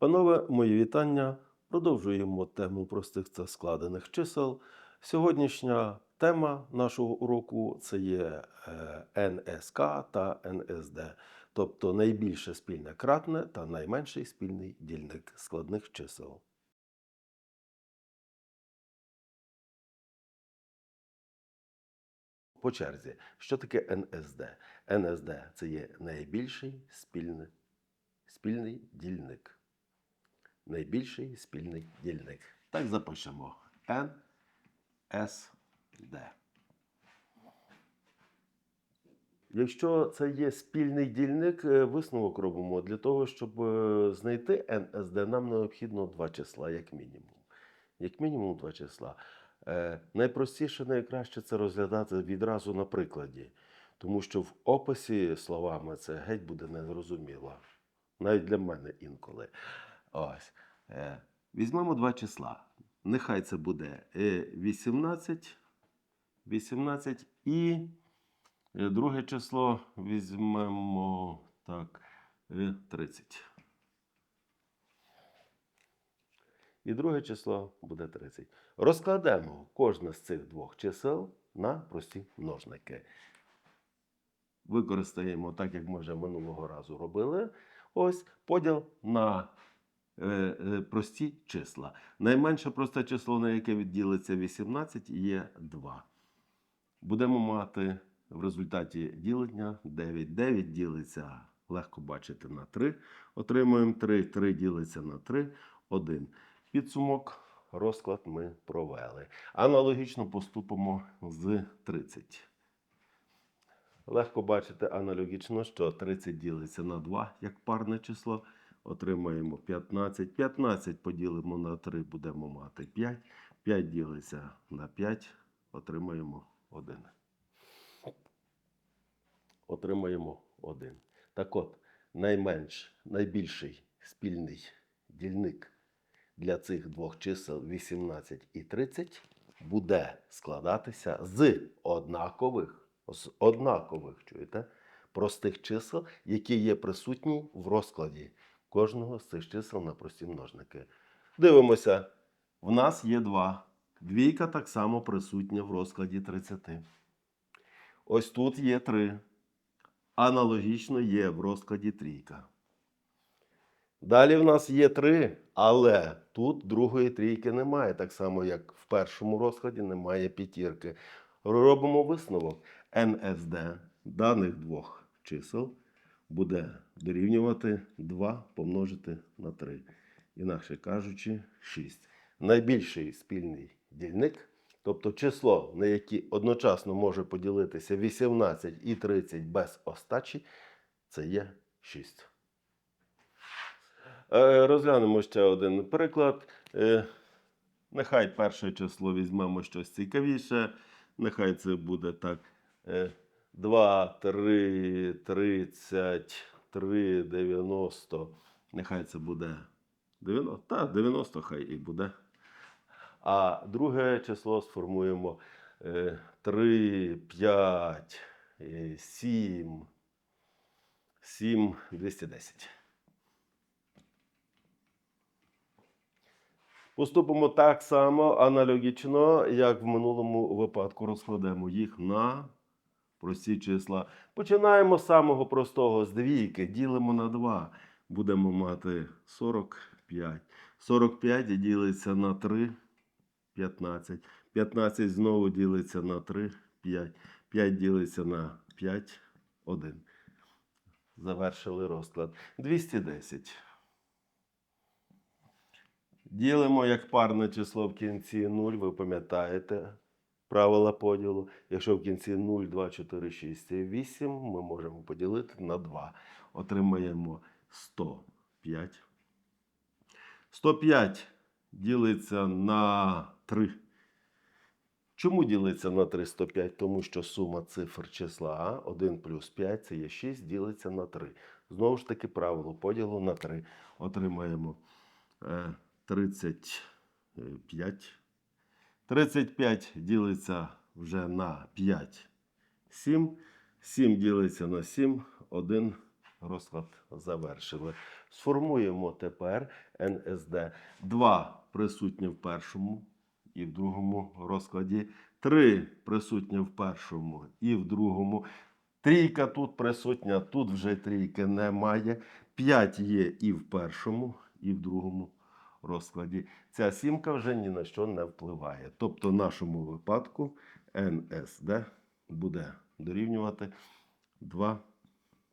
Панове, мої вітання. Продовжуємо тему простих та складених чисел. Сьогоднішня тема нашого уроку це є е, НСК та НСД, тобто найбільше спільне кратне та найменший спільний дільник складних чисел. По черзі, що таке НСД? НСД це є найбільший спільний, спільний дільник найбільший спільний дільник. Так запишемо D. Якщо це є спільний дільник, е, висновок робимо для того, щоб е, знайти NSD, нам необхідно два числа, як мінімум. Як мінімум два числа. Е, Найпростіше, найкраще це розглядати відразу на прикладі, тому що в описі словами це геть буде незрозуміло. Навіть для мене інколи. Ось. Е, Візьмемо два числа. Нехай це буде е, 18, 18 і е, друге число візьмемо так, е, 30. І друге число буде 30. Розкладемо кожне з цих двох чисел на прості множники. Використаємо так, як ми вже минулого разу робили. Ось поділ на прості числа. Найменше просте число, на яке відділиться 18, є 2. Будемо мати в результаті ділення 9. 9 ділиться, легко бачити, на 3. Отримуємо 3. 3 ділиться на 3, 1. Підсумок, розклад ми провели. Аналогічно поступимо з 30. Легко бачити аналогічно, що 30 ділиться на 2 як парне число. Отримаємо 15. 15 поділимо на 3, будемо мати 5. 5 ділиться на 5, отримаємо 1. Отримаємо 1. Так от, найменш, найбільший спільний дільник для цих двох чисел 18 і 30 буде складатися з однакових, з однакових, чуєте, простих чисел, які є присутні в розкладі кожного з цих чисел на прості множники. Дивимося, в нас є 2. Двійка так само присутня в розкладі 30. Ось тут є 3. Аналогічно є в розкладі трійка. Далі в нас є 3, але тут другої трійки немає, так само, як в першому розкладі немає п'ятірки. Робимо висновок. НСД даних двох чисел буде дорівнювати 2 помножити на 3. Інакше кажучи, 6. Найбільший спільний дільник, тобто число, на яке одночасно може поділитися 18 і 30 без остачі, це є 6. Е, Розглянемо ще один приклад. Е, Нехай перше число візьмемо щось цікавіше. Нехай це буде так. Е, 2, 3, 30, 3, 90. Нехай це буде 90. Та, 90 хай і буде. А друге число сформуємо е, 3, 5, е, 7, 7, 210. Поступимо так само аналогічно, як в минулому випадку. Розкладемо їх на прості числа. Починаємо з самого простого, з двійки, ділимо на 2. Будемо мати 45. 45 ділиться на 3, 15. 15 знову ділиться на 3, 5. 5 ділиться на 5, 1. Завершили розклад. 210. Ділимо як парне число в кінці 0, ви пам'ятаєте правила поділу. Якщо в кінці 0, 2, 4, 6 і 8, ми можемо поділити на 2. Отримаємо 105. 105 ділиться на 3. Чому ділиться на 3 105? Тому що сума цифр числа 1 плюс 5 це є 6, ділиться на 3. Знову ж таки, правило поділу на 3. Отримаємо е, 35. 35 ділиться вже на 5. 7. 7 ділиться на 7. 1. розклад завершили. Сформуємо тепер НСД. 2 присутні в першому і в другому розкладі. 3 присутні в першому і в другому. Трійка тут присутня, тут вже трійки немає. 5 є і в першому, і в другому розкладі. Ця сімка вже ні на що не впливає. Тобто, в нашому випадку НСД буде дорівнювати 2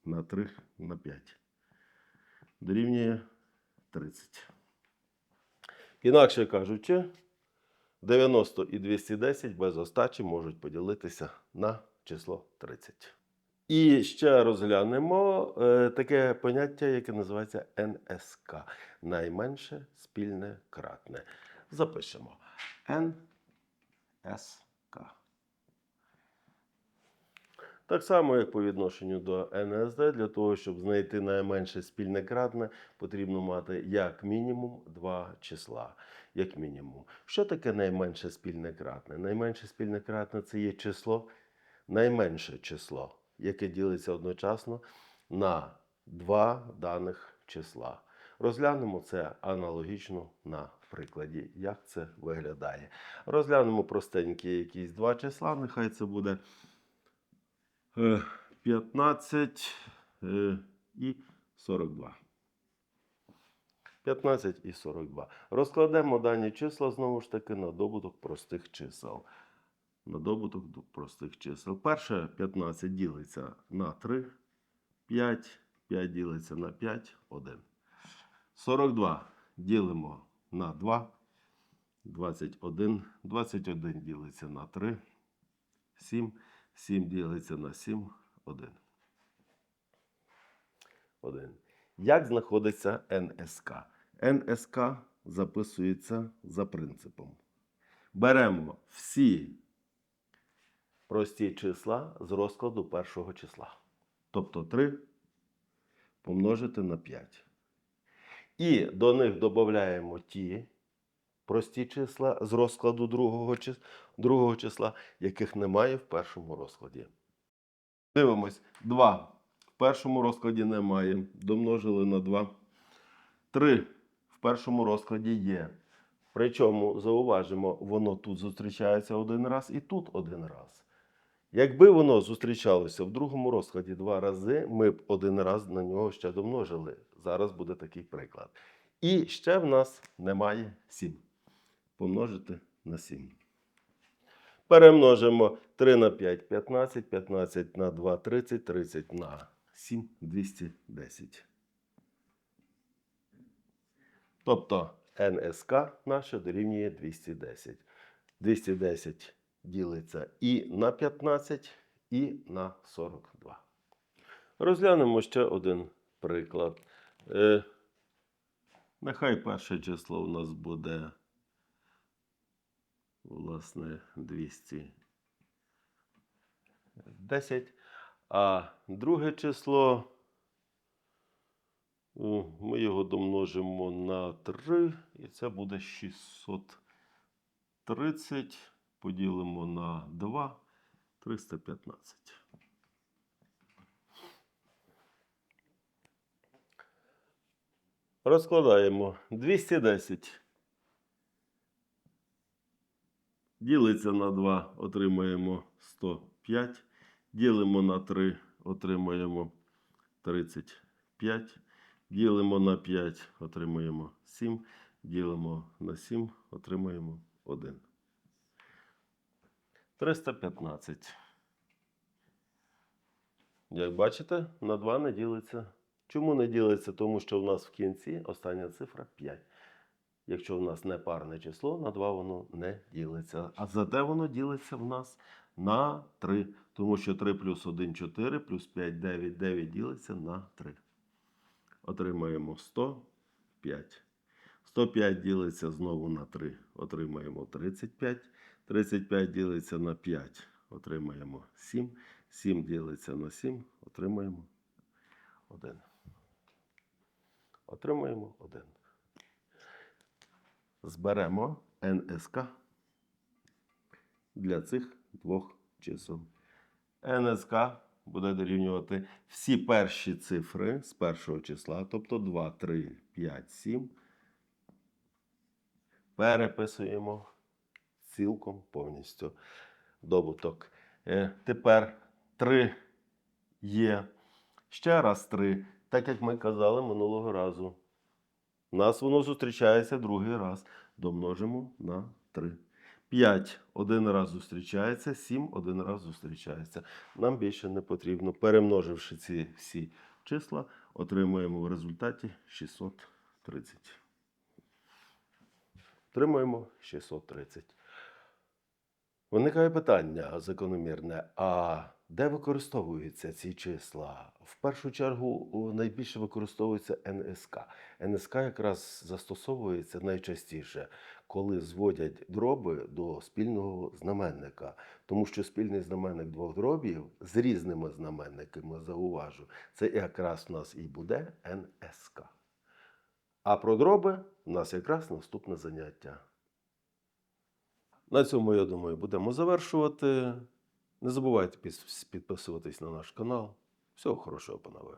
на 3 на 5. Дорівнює 30. Інакше кажучи, 90 і 210 без остачі можуть поділитися на число 30. І ще розглянемо е, таке поняття, яке називається НСК. Найменше спільне кратне. Запишемо. НСК. Так само, як по відношенню до НСД, для того, щоб знайти найменше спільне кратне, потрібно мати як мінімум два числа. Як мінімум. Що таке найменше спільне кратне? Найменше спільне кратне це є число, найменше число, яке ділиться одночасно на два даних числа. Розглянемо це аналогічно на прикладі, як це виглядає. Розглянемо простенькі якісь два числа, нехай це буде е, 15 е, і 42. 15 і 42. Розкладемо дані числа знову ж таки на добуток простих чисел. На добуток ду- простих чисел. Перше 15 ділиться на 3, 5, 5 ділиться на 5, 1. 42 ділимо на 2, 21, 21 ділиться на 3, 7, 7 ділиться на 7, 1. 1. Як знаходиться НСК? НСК записується за принципом. Беремо всі прості числа з розкладу першого числа. Тобто 3 помножити на 5. І до них додаємо ті прості числа з розкладу другого, чис- другого числа, яких немає в першому розкладі. Дивимось. 2 в першому розкладі немає. Домножили на 2. 3 в першому розкладі є. Причому, зауважимо, воно тут зустрічається один раз і тут один раз. Якби воно зустрічалося в другому розкладі два рази, ми б один раз на нього ще домножили. Зараз буде такий приклад. І ще в нас немає 7. Помножити на 7. Перемножимо 3 на 5 15, 15 на 2 30, 30 на 7 210. Тобто НСК наша дорівнює 210. 210 ділиться і на 15, і на 42. Розглянемо ще один приклад. Е, нехай перше число у нас буде власне 210. А друге число ми його домножимо на 3, і це буде 630. Поділимо на 2, 315. Розкладаємо 210. Ділиться на 2, отримаємо 105. Ділимо на 3, отримаємо 35. Ділимо на 5, отримуємо 7. Ділимо на 7, отримуємо 1. 315. Як бачите, на 2 не ділиться. Чому не ділиться? Тому що в нас в кінці остання цифра 5. Якщо в нас не парне число, на 2 воно не ділиться. А зате воно ділиться в нас на 3. Тому що 3 плюс 1 4, плюс 5 9, 9 ділиться на 3. Отримаємо 105. 105 ділиться знову на 3. Отримаємо 35. 35 ділиться на 5. Отримаємо 7. 7 ділиться на 7. Отримаємо 1. Отримаємо 1. Зберемо НСК для цих двох чисел. НСК буде дорівнювати всі перші цифри з першого числа, тобто 2, 3, 5, 7. Переписуємо цілком повністю добуток. Е, Тепер 3 є. Ще раз 3. Так як ми казали минулого разу. Нас воно зустрічається другий раз. Домножимо на 3. 5 один раз зустрічається, 7 один раз зустрічається. Нам більше не потрібно. Перемноживши ці всі числа, отримуємо в результаті 630. Отримуємо 630. Виникає питання закономірне: а де використовуються ці числа? В першу чергу найбільше використовується НСК. НСК якраз застосовується найчастіше, коли зводять дроби до спільного знаменника. Тому що спільний знаменник двох дробів з різними знаменниками, зауважу, це якраз у нас і буде НСК. А про дроби у нас якраз наступне заняття. На цьому, я думаю, будемо завершувати. Не забувайте підписуватись на наш канал. Всього хорошого, панове.